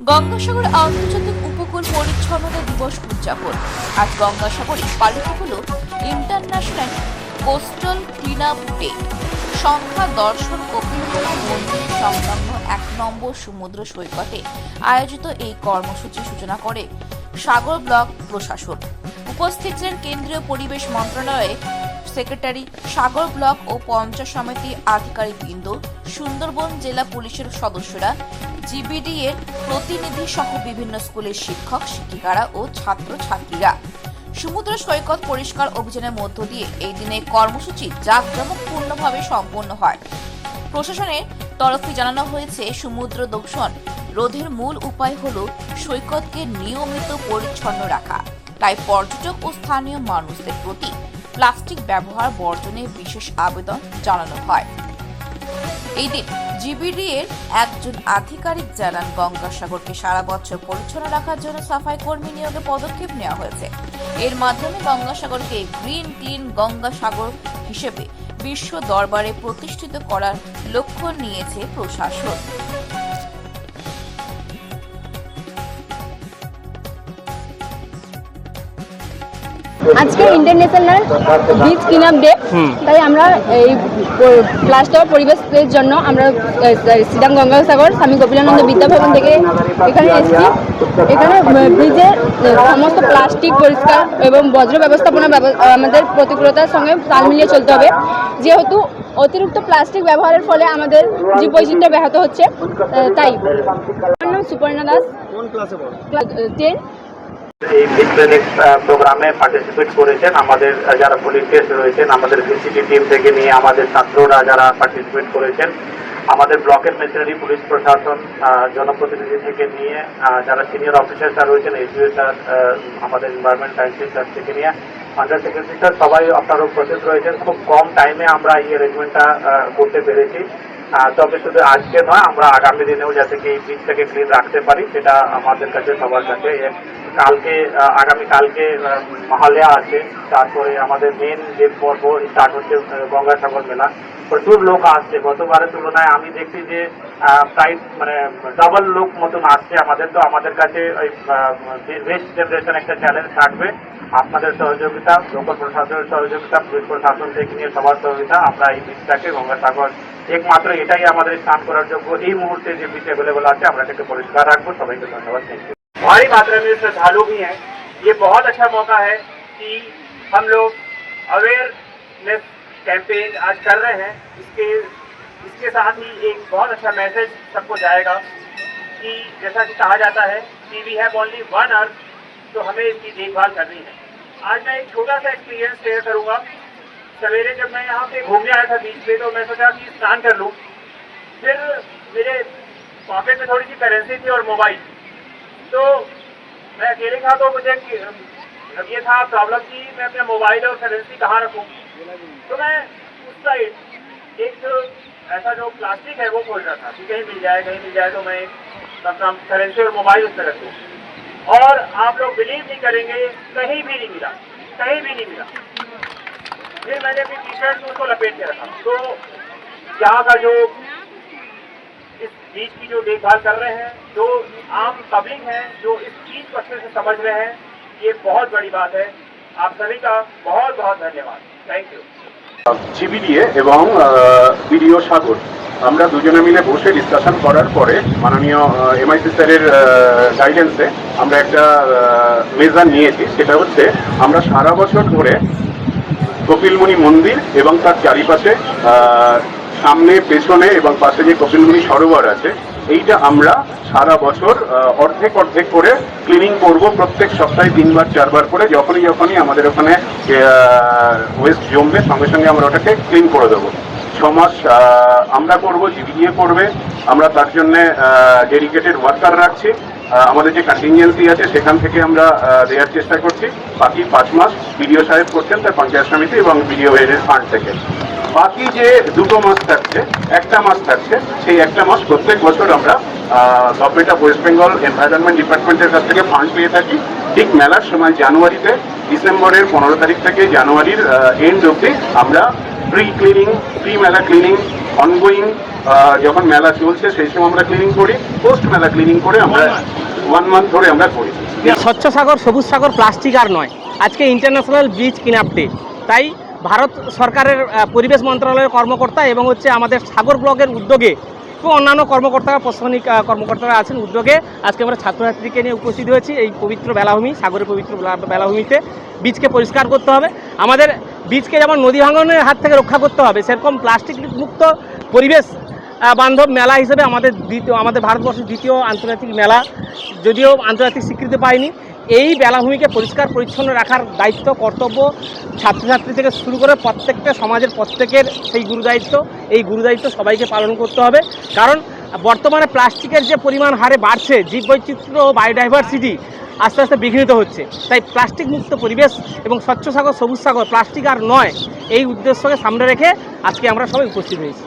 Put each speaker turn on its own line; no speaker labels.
গঙ্গাসাগর আন্তর্জাতিক উপকূল পরিচ্ছন্নতা দিবস উদযাপন। আজ গঙ্গাসাগরে পালিত হল international coastal clean up day সংখ্যা দর্শন কপিলমোনা মন্দির সংলগ্ন এক নম্বর সমুদ্র সৈকতে আয়োজিত এই কর্মসূচির সূচনা করে সাগর ব্লক প্রশাসন। উপস্থিত ছিলেন কেন্দ্রীয় পরিবেশ মন্ত্রণালয়ে সেক্রেটারি সাগর ব্লক ও পঞ্চায়েত সমিতি আধিকারিকবৃন্দ সুন্দরবন জেলা পুলিশের সদস্যরা, জিবিডি এর প্রতিনিধি সহ বিভিন্ন স্কুলের শিক্ষক, শিক্ষিকারা ও ছাত্র ছাত্রীরা সমুদ্র সৈকত পরিষ্কার অভিযানের মধ্য দিয়ে এই দিনে কর্মসূচি জাঁকজমকপূর্ণভাবে সম্পন্ন হয়। প্রশাসনের তরফে জানানো হয়েছে, সমুদ্র দূষণ রোধের মূল উপায় হল সৈকতকে নিয়মিত পরিচ্ছন্ন রাখা। তাই পর্যটক ও স্থানীয় মানুষদের প্রতি প্লাস্টিক ব্যবহার বর্জনে বিশেষ আবেদন জানানো হয়। এই দিন জিবিডি এর একজন আধিকারিক জানান, গঙ্গাসাগরকে সারা বছর পরিচ্ছন্ন রাখার জন্য সাফাই কর্মী নিয়োগে পদক্ষেপ নেওয়া হয়েছে। এর মাধ্যমে গঙ্গাসাগরকে গ্রিন ক্লিন গঙ্গাসাগর হিসেবে বিশ্ব দরবারে প্রতিষ্ঠিত করার লক্ষ্য নিয়েছে প্রশাসন।
আজকে international beach clean up day তাই আমরা এই প্লাস্টার পরিবেশের জন্য আমরা শ্রীরাম গঙ্গাসাগর স্বামী গোপীনানন্দ বিদ্যাভবন থেকে এখানে এসেছি। এখানে ব্রিজের সমস্ত প্লাস্টিক পরিষ্কার এবং বজ্র ব্যবস্থাপনা ব্যব- আমাদের প্রতিকূলতার সঙ্গে তাল মিলিয়ে চলতে হবে। যেহেতু অতিরিক্ত প্লাস্টিক ব্যবহারের ফলে আমাদের জীব বৈচিত্র্য ব্যাহত হচ্ছে তাই। আমার নাম সুপর্ণা দাস। টেন
এই বিগ প্রোগ্রামে পার্টিসিপেট করেছেন আমাদের যারা পুলিশ রয়েছেন, আমাদের ভিসিটি টিম থেকে নিয়ে আমাদের ছাত্ররা যারা পার্টিসিপেট করেছেন, আমাদের ব্লকের মেশিনারি পুলিশ প্রশাসন জনপ্রতিনিধি থেকে নিয়ে যারা সিনিয়র অফিসার স্যার রয়েছেন এসডিও স্যার আমাদের এনভায়রনমেন্ট সায়েন্সেস স্যার থেকে নিয়ে আন্ডার সেক্রেটারি স্যার সবাই আপনার উপস্থিত রয়েছেন। খুব কম টাইমে আমরা এই অ্যারেঞ্জমেন্টটা করতে পেরেছি। তবে শুধু আজকে নয়, আমরা আগামী দিনেও যাতে এই বীজটাকে ক্লিন রাখতে পারি, সেটা আমাদের কাছে, সবার কাছে। কালকে আগামী কালকে মহালয়া আছে। তারপরে আমাদের মেন যে পর্ব স্টার্ট হচ্ছে গঙ্গাসাগর মেলা। প্রচুর লোক আসছে গতবারের তুলনায় আমি দেখছি যে আহ, প্রায় মানে ডাবল লোক মতন আসছে আমাদের তো আমাদের কাছে ওই বেস্ট জেনারেশন একটা চ্যালেঞ্জ থাকবে আপনাদের সহযোগিতা লোকাল প্রশাসনের সহযোগিতা পুলিশ প্রশাসন থেকে নিয়ে সবার সহযোগিতা আমরা এই বীজটাকে গঙ্গাসাগর একমাত্র এটাই আমাদের স্নান করার যোগ্য এই মুহূর্তে যে বীজ অ্যাভেলেবল আছে আমরা এটাকে পরিষ্কার রাখবো সবাইকে ধন্যবাদ থ্যাংক ইউ
भारी मात्रा में श्रद्धालु भी हैं ये बहुत अच्छा मौका है कि हम लोग अवेयरनेस कैंपेन आज कर रहे हैं। इसके इसके साथ ही एक बहुत अच्छा मैसेज सबको जाएगा कि जैसा कि कहा जाता है कि we have only one earth तो हमें इसकी देखभाल करनी है। आज मैं एक छोटा सा एक्सपीरियंस शेयर करूँगा। सवेरे जब मैं यहाँ पे घूमने आया था बीच पे तो मैं सोचा कि स्नान कर लूँ। फिर मेरे पॉकेट में थोड़ी सी करेंसी थी और मोबाइल तो मैं अकेले था तो मुझे ये था प्रॉब्लम कि मैं अपना मोबाइल और करेंसी कहाँ रखूँ? तो मैं उस साइड एक ऐसा जो प्लास्टिक है वो खोल रहा था। कि कहीं मिल जाए कहीं मिल जाए तो मैं अपना करेंसी और मोबाइल उसमें रख दूँ और आप लोग बिलीव नहीं करेंगे, कहीं भी नहीं मिला, कहीं भी नहीं मिला। फिर मैंने अपनी टी शर्ट उसको लपेट के रखा। तो यहाँ का जो इस चीज़ की जो देखभाल कर रहे हैं, जो आम पब्लिक है, जो इस चीज़ को अच्छे से समझ रहे हैं, ये बहुत बड़ी बात है। आप सभी का बहुत बहुत धन्यवाद।
জিবিডিএ এবং বিডিও সাগর, আমরা দুজনে মিলে বসে ডিসকাশন করার পরে মাননীয় এমআইসি স্যারের গাইডেন্সে আমরা একটা মেজার নিয়েছি। সেটা হচ্ছে আমরা সারা বছর ধরে কপিলমুনি মন্দির এবং তার চারিপাশে সামনে, পেছনে এবং পাশে যে কপিলমুনি সরোবর আছে এইটা আমরা সারা বছর অর্ধেক অর্ধেক করে ক্লিনিং করব প্রত্যেক সপ্তাহে তিনবার, চারবার করে, যখনই যখনই আমাদের ওখানে ওয়েস্ট জমবে, সঙ্গে সঙ্গে আমরা ওটাকে ক্লিন করে দেবো। ছ মাস আমরা করব জিবিএ করবে, আমরা তার জন্য ডেডিকেটেড ওয়ার্কার রাখছি। আমাদের যে কন্টিনজেন্সি আছে, সেখান থেকে আমরা দেওয়ার চেষ্টা করছি। বাকি পাঁচ মাস বিডিও সাহেব করছেন তার পঞ্চায়েত সমিতি এবং বিডিও হেডের ফান্ড থেকে। বাকি যে দুটো মাস থাকছে একটা মাস থাকছে সেই একটা মাস প্রত্যেক বছর আমরা government of West Bengal environment ডিপার্টমেন্টের কাছ থেকে ফান্ড পেয়ে থাকি। ঠিক মেলার সময় জানুয়ারিতে ডিসেম্বরের পনেরো তারিখ থেকে জানুয়ারির এন্ড অবধি আমরা প্রি ক্লিনিং প্রি মেলা ক্লিনিং অনগোয়িং যখন মেলা চলছে সেই সময় আমরা ক্লিনিং করি। পোস্ট মেলা ক্লিনিং করে আমরা ওয়ান মান্থ ধরে আমরা করি।
স্বচ্ছ সাগর সবুজ সাগর প্লাস্টিক আর নয়। আজকে ইন্টারন্যাশনাল ব্রিজ ক্লিন ডে তাই ভারত সরকারের পরিবেশ মন্ত্রণালয়ের কর্মকর্তা এবং হচ্ছে আমাদের সাগর ব্লকের উদ্যোগে এবং অন্যান্য কর্মকর্তারা, প্রশাসনিক কর্মকর্তারা আছেন উদ্যোগে। আজকে আমরা ছাত্রছাত্রীকে নিয়ে উপস্থিত হয়েছি এই পবিত্র বেলাভূমি, সাগরের পবিত্র বেলাভূমিতে। বীজকে পরিষ্কার করতে হবে। আমাদের বীজকে যেমন নদী ভাঙনের হাত থেকে রক্ষা করতে হবে, সেরকম প্লাস্টিক মুক্ত পরিবেশ বান্ধব মেলা হিসেবে আমাদের দ্বিতীয়, আমাদের ভারতবর্ষের দ্বিতীয় আন্তর্জাতিক মেলা, যদিও আন্তর্জাতিক স্বীকৃতি পায়নি। এই বেলাভূমিকে পরিষ্কার, পরিচ্ছন্ন রাখার দায়িত্ব, কর্তব্য ছাত্রছাত্রী থেকে শুরু করে প্রত্যেকটা সমাজের প্রত্যেকের সেই গুরুদায়িত্ব। এই গুরুদায়িত্ব সবাইকে পালন করতে হবে। কারণ বর্তমানে প্লাস্টিকের যে পরিমাণ হারে বাড়ছে, জীববৈচিত্র্য ও বায়োডাইভার্সিটি আস্তে আস্তে বিঘ্নিত হচ্ছে। তাই প্লাস্টিক মুক্ত পরিবেশ এবং স্বচ্ছ সাগর, সবুজ সাগর প্লাস্টিক আর নয়, এই উদ্দেশ্যকে সামনে রেখে আজকে আমরা সবাই উপস্থিত হয়েছি।